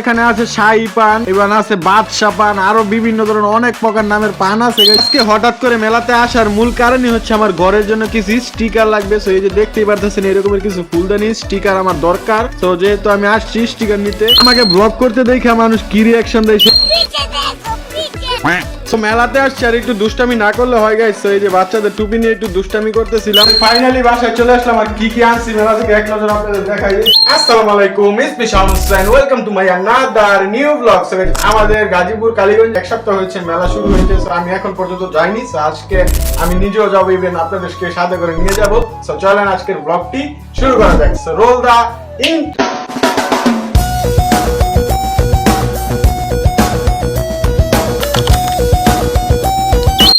এখানে আছে শাহি পান এবং আছে বাদশা পান, আরও বিভিন্ন ধরনের অনেক প্রকার নামের পান আছে। আজকে হঠাৎ করে মেলাতে আসার মূল কারণই হচ্ছে আমার ঘরের জন্য কিছু স্টিকার লাগবে। সো এই যে দেখতেই পারতেছেন এরকমের কিছু ফুলদানি স্টিকার আমার দরকার। তো যেহেতু আমি আসছি স্টিকার নিতে, আমাকে ব্লগ করতে দেখে মানুষ কি রিয়াকশন পিছে মেলাতে আর একটু দুষ্টামি না করলে হয় গাইস এই যে বাচ্চাদের টুপি নিয়ে একটু দুষ্টামি করতেছিলাম। ফাইনালি বাসায় চলে আসলাম আর কি কি আনছি মেলা থেকে এক নজর আপনাদের দেখাই। আসসালামু আলাইকুম welcome to my another new blog so আমাদের গাজীপুর কালীগঞ্জ এক সপ্তাহ হয়েছে, মেলা শুরু হয়েছে, so আমি এখন পর্যন্ত যাইনি। সো আজকে আমি নিজেও যাব ইভেন আপনাদেরকে সাথে করে নিয়ে যাব। সো চলেন আজকের ব্লগটি শুরু করা যাক। So roll the in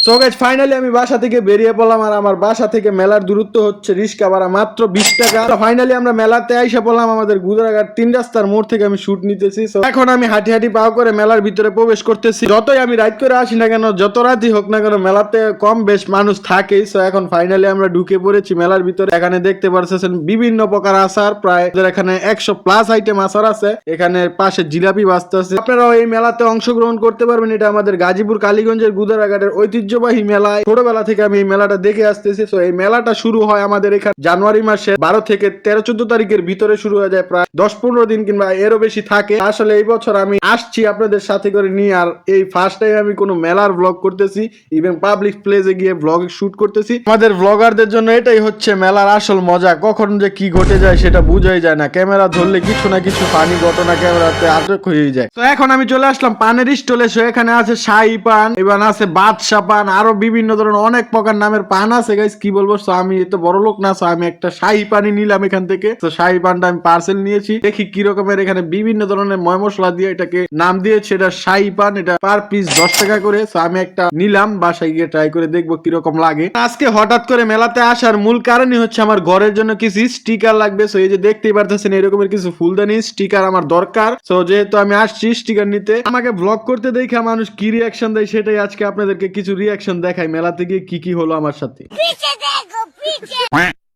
so guys finally আমি বাসা থেকে বেরিয়ে পড়লাম আর আমার বাসা থেকে মেলার দূরত্ব হচ্ছে রিস্কা ভাড়া মাত্র বিশ টাকা। ফাইনালি আমরা মেলাতে আইসা পড়লাম আমাদের গুজরাঘাট তিন রাস্তার মোড় থেকে আমি শুট নিতেছি। এখন আমি হাঁটি হাঁটি পাও করে মেলার ভিতরে প্রবেশ করতেছি। যতই আমি রাইড করে আসি না কেন, যত রাতই হোক না কেন মেলাতে কম বেশ মানুষ থাকেই। সো এখন ফাইনালি আমরা ঢুকে পড়েছি মেলার ভিতরে। এখানে দেখতে পারতেছেন বিভিন্ন প্রকার আচার, প্রায় এখানে একশো প্লাস আইটেম আসার আছে। এখানে পাশে জিলাপি বাস্তা আছে আপনারাও এই মেলাতে অংশগ্রহণ করতে পারবেন। এটা আমাদের গাজীপুর, কালীগঞ্জের গুদারাঘাটের ঐতিহ্যবাহী মেলায় ছোটবেলা থেকে আমি এই মেলাটা দেখে আসতেছি। তো এই মেলাটা শুরু হয় আমাদের এখানে জানুয়ারি মাসে বারো থেকে তেরো, চোদ্দ তারিখের ভিতরে শুরু হয়ে যায়, প্রায় দশ, পনেরো দিন কিংবা এরও বেশি থাকে। আসলে এই বছর আমি আসছি আপনাদের সাথে করে নিয়ে, আর এই ফার্স্ট টাইম আমি কোনো মেলার ব্লগ করতেছি ইভেন পাবলিক প্লেসে গিয়ে ব্লগ শুট করতেছি। আমাদের ব্লগারদের জন্য এটাই হচ্ছে মেলার আসল মজা। কখন যে কি ঘটে যায় সেটা বুঝাই যায় না। ক্যামেরা ধরলে কিছু না কিছু ফানি ঘটনা ক্যামেরাতে আটক হয়ে যায়। তো এখন আমি চলে আসলাম পানের স্টলে সো এখানে আছে শাহি পান, এবার আছে বাদশা পান আরও বিভিন্ন ধরনের অনেক প্রকার নামের পান আছে গাইস কি বলব? সো আমি এত বড় লোক না সো আমি একটা শাহি পানি নিলাম এখান থেকে। তো শাহি পানটা আমি পার্সেল নিয়েছি। দেখি কি রকমের এখানে বিভিন্ন ধরনের ময় মশলা দিয়ে এটাকে নাম দিয়েছে। এটা শাহি পান, এটা পার পিস দশ টাকা করে। সো আমি একটা নিলাম, বাসায় গিয়ে ট্রাই করে দেখব কীরকম লাগে। আজকে হঠাৎ করে মেলাতে আসার মূল কারণই হচ্ছে আমার ঘরের জন্য কিছু স্টিকার লাগবে। সো এই যে দেখতেই পারতেছেন, এরকমের কিছু ফুলদানি স্টিকার আমার দরকার। সো যেহেতু আমি আসছি স্টিকার নিতে, আমাকে ব্লগ করতে দেখে মানুষ কি রিয়াকশন দেয় সেটাই আজকে আপনাদেরকে কিছু রিয়াকশন দেখাই মেলাতে গিয়ে কি কি হলো আমার সাথে।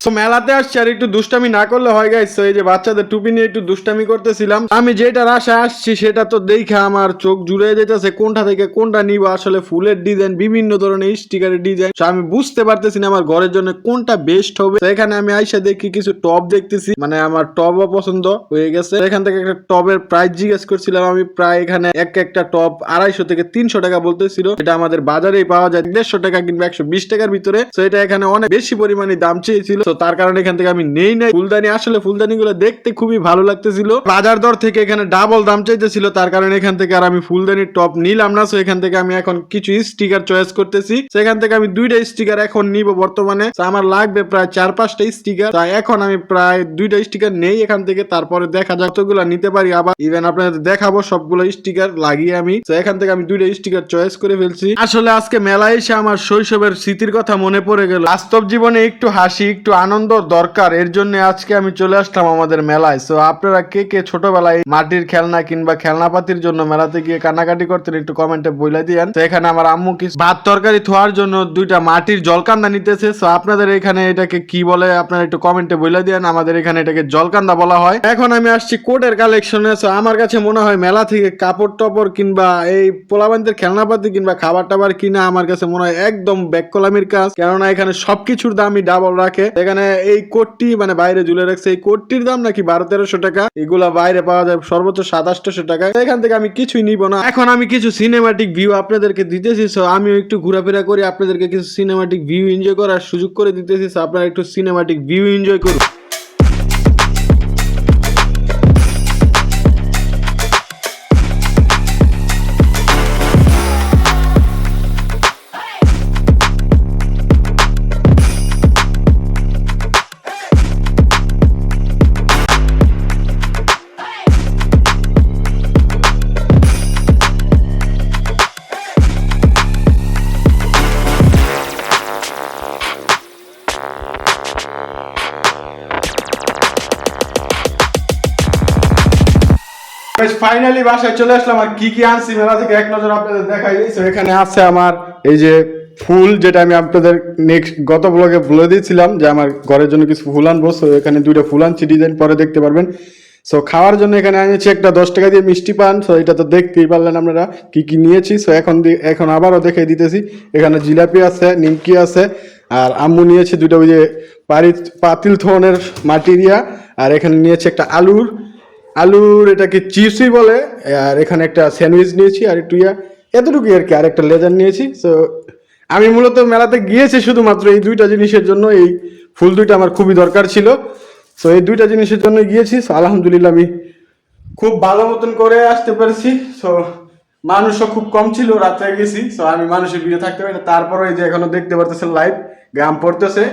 তো মেলাতে আসছি আর একটু দুষ্টামি না করলে হয় গাইস তো এই যে বাচ্চাদের টুপি নিয়ে একটু দুষ্টামি করতেছিলাম। আমি যেটার আশা আসছি সেটা তো দেখে আমার চোখ জুড়ে যেতেছে, কোনটা থেকে কোনটা নিব, আসলে ফুলের ডিজাইন বিভিন্ন ধরনের স্টিকারের ডিজাইন আমি বুঝতে পারতেছি না আমার ঘরের জন্য কোনটা বেস্ট হবে। এখানে আমি আইসা দেখি কিছু টপ দেখতেছি মানে আমার টপও পছন্দ হয়ে গেছে। এখান থেকে একটা টপের প্রাইস জিজ্ঞেস করছিলাম আমি, প্রায় এখানে এক একটা টপ আড়াইশো থেকে তিনশো টাকা বলতেছিল। এটা আমাদের বাজারেই পাওয়া যায়, দেড়শো টাকা কিংবা একশো বিশ টাকার ভিতরে। তো এটা এখানে অনেক বেশি পরিমাণে দাম চেয়েছিল। তার কারণে এখান থেকে আমি নেই নাই। ফুলদানি আসলে ফুলদানি গুলো দেখতে খুবই ভালো লাগতেছিল। বাজার দর থেকে এখানে ডাবল দাম চাইতেছিল, তার কারণে এখান থেকে আর আমি ফুলদানির টপ নিলাম না। এখান থেকে আমি এখন কিছু স্টিকার চয়েস করতেছি। সেখান থেকে আমি দুইটা স্টিকার এখন নিব বর্তমানে। আমার লাগবে প্রায় চার পাঁচটা স্টিকার তাই এখন আমি প্রায় দুইটা স্টিকার নেই এখান থেকে। তারপরে দেখা যাক কতগুলো নিতে পারি। আবার ইভেন আপনাদের দেখাবো সবগুলো স্টিকার লাগিয়ে আমি। তো এখান থেকে আমি দুইটা স্টিকার চয়েস করে ফেলছি। আসলে আজকে মেলায় এসে আমার শৈশবের স্মৃতির কথা মনে পড়ে গেল। বাস্তব জীবনে একটু হাসি, একটু আনন্দ দরকার। এর জন্য আজকে আমি চলে আসলাম আমাদের মেলায়। তো আপনারা কে কে ছোটবেলায় মাটির খেলনা কিংবা খেলনাপাতির জন্য মেলাতে গিয়ে কান্নাকাটি করতেন, একটু কমেন্টে বইলা দিয়েন। তো এখানে আমার আম্মু কিছু ভাত তরকারি থোয়ার জন্য দুইটা মাটির জলকান্দা নিতেছে। তো আপনাদের এখানে এটাকে কি বলে, আপনারা একটু কমেন্টে বইলা দিয়েন। আমাদের এখানে এটাকে জলকান্দা বলা হয়। এখন আমি আসছি কোটের কালেকশনে তো আমার কাছে মনে হয় মেলা থেকে কাপড় টপর কিংবা এই পোলাবানদের খেলনাপাতি কিংবা খাবার টাবার কিনা আমার কাছে মনে হয় একদম ব্যাককলামির কাজ। কেননা এখানে সবকিছুর দামই ডাবল রাখে। এখানে এই কোটটি মানে বাইরে ঝুলে রাখছে। এই কোটটির দাম নাকি বারো, তেরোশো টাকা। এগুলা বাইরে পাওয়া যায় সর্বোচ্চ সাতাশশো টাকা। এখান থেকে আমি কিছুই নিব না। এখন আমি কিছু সিনেমাটিক ভিউ আপনাদেরকে দিতেছি। সো আমি একটু ঘোরাফেরা করি। আপনাদেরকে কিছু সিনেমাটিক ভিউ এনজয় করার সুযোগ করে দিতেছি। আপনারা একটু সিনেমাটিক ভিউ এনজয় করুন। ফাইনালি বাসায় চলে আসলাম আর কি কি আনছি মেলা থেকে এক নজর আপনাদের দেখাই So, এখানে আছে আমার এই যে ফুল যেটা আমি আপনাদের নেক্সট গত ব্লগে বলে দিয়েছিলাম যে আমার ঘরের জন্য কিছু ফুল আনব। So, এখানে দুইটা ফুল আনছি ডিজাইন পরে দেখতে পারবেন। সো খাওয়ার জন্য এখানে আনিয়েছি একটা দশ টাকা দিয়ে মিষ্টি পান। সো এটা তো দেখতেই পারলেন আপনারা কি কি নিয়েছি। সো এখন এখন আবারও দেখে দিতেছি। এখানে জিলাপি আছে নিমকি আছে আর আম্মু নিয়েছে দুটো ওই যে পাতিল থনের মাটিরিয়া আর এখানে নিয়েছে একটা আলুর। আলুর এটাকে চিপসই বলে, আর এখানে একটা স্যান্ডউইচ নিয়েছি, আর একটু ইয়া, এতটুকুই আর কি আর একটা লেজার নিয়েছি। সো আমি মূলত মেলাতে গিয়েছি শুধুমাত্র এই দুইটা জিনিসের জন্য, এই ফুল দুইটা আমার খুবই দরকার ছিল। সো এই দুইটা জিনিসের জন্য গিয়েছি। সো আলহামদুলিল্লাহ আমি খুব ভালো মতন করে আসতে পেরেছি। সো মানুষও খুব কম ছিল, রাত্রে গেছি। সো আমি মানুষের ভিড়ে থাকতে পারি না। তারপরে যে এখনও দেখতে পারতেছেন লাইভ গ্রাম পড়তেছে।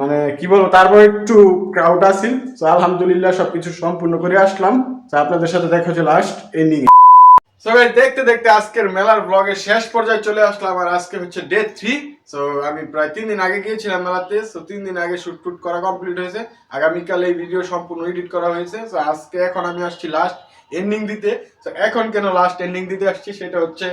মানে কি বলব, তারপর একটু ক্রাউড আছিল। সো আলহামদুলিল্লাহ সবকিছু সম্পূর্ণ করে আসলাম। তো আপনাদের সাথে দেখা হচ্ছে লাস্ট এন্ডিং দেখতে দেখতে আজকের মেলার ব্লগের শেষ পর্যায়ে চলে আসলাম, আর আজকে হচ্ছে ডে থ্রি সো আমি প্রায় তিন দিন আগে গিয়েছিলাম মেলাতে সো তিন দিন আগে শুট টুট করা কমপ্লিট হয়েছে। আগামীকাল এই ভিডিও সম্পূর্ণ এডিট করা হয়েছে। সো আজকে এখন আমি আসছি লাস্ট এন্ডিং দিতে। তো এখন কেন লাস্ট এন্ডিং দিতে আসছি, সেটা হচ্ছে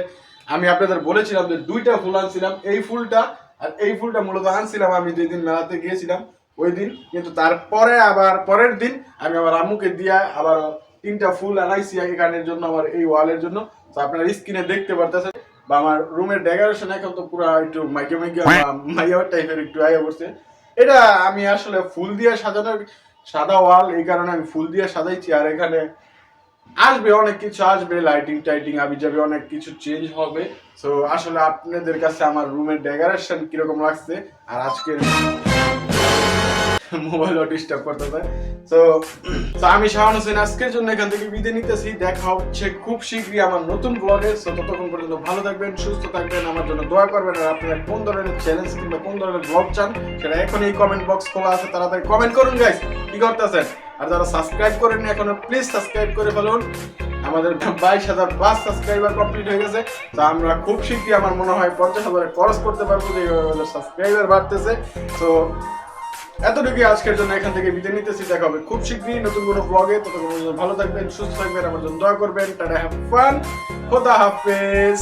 আমি আপনাদের বলেছিলাম যে দুইটা ফুল আনছিলাম। এই ফুলটা আর এই ফুলটা মূলত আনছিলাম আমি যেই দিন মেলাতে গিয়েছিলাম, ওই দিন। কিন্তু তারপরে আবার, পরের দিন আমি আমার আম্মুকে দিয়া আবার তিনটা ফুল আনাইছি এখানের জন্য, আমার এই ওয়ালের জন্য। তো আপনারা স্ক্রিনে দেখতে পারতেছেন, বা আমার রুমের ডেকোরেশন এখন তো পুরো একটু মাইকে মাইকে মাইয়া টাইপের একটু আয়া পড়ছে। এটা আমি আসলে ফুল দিয়ে সাজানোর, সাদা ওয়াল, এই কারণে আমি ফুল দিয়ে সাজাইছি, আর এখানে আসবে অনেক কিছু আসবে লাইটিং টাইটিং আবি যাবে অনেক কিছু চেঞ্জ হবে। তো আসলে আপনাদের কাছে আমার রুমের ডেকোরেশন কীরকম লাগছে আর আজকের মোবাইলও ডিস্টার্ব করতেছে তো তো আমি শাহান হোসেন, আজকের জন্য এখান থেকে বিদায় নিতেছি। দেখা হচ্ছে খুব শীঘ্রই আমার নতুন ব্লগে তো ততক্ষণ পর্যন্ত ভালো থাকবেন, সুস্থ থাকবেন, আমার জন্য দোয়া করবেন। আর আপনারা কোন ধরনের চ্যালেঞ্জ কিংবা কোন ধরনের ব্লগ চান, সেটা এখন এই কমেন্ট বক্স খোলা আছে, তাড়াতাড়ি কমেন্ট করুন গাইস কি করতেছেন? আর যারা সাবস্ক্রাইব করেননি এখনও প্লিজ সাবস্ক্রাইব করে ফেলুন। আমাদের বাইশ হাজার প্লাস সাবস্ক্রাইবার কমপ্লিট হয়ে গেছে। তো আমরা খুব শীঘ্রই, আমার মনে হয়, পঞ্চাশ হাজারে খরচ করতে পারব, যে আমাদের সাবস্ক্রাইবার বাড়তেছে। তো এতটুকুই আজকের জন্য এখান থেকে বিদায় নিতেছি। দেখা হবে খুব শীঘ্রই নতুন কোনো ব্লগে ততক্ষণ ভালো থাকবেন, সুস্থ থাকবেন, আমার জন্য দোয়া করবেন। টাটা হ্যাভ ফান খোদা হাফেজ!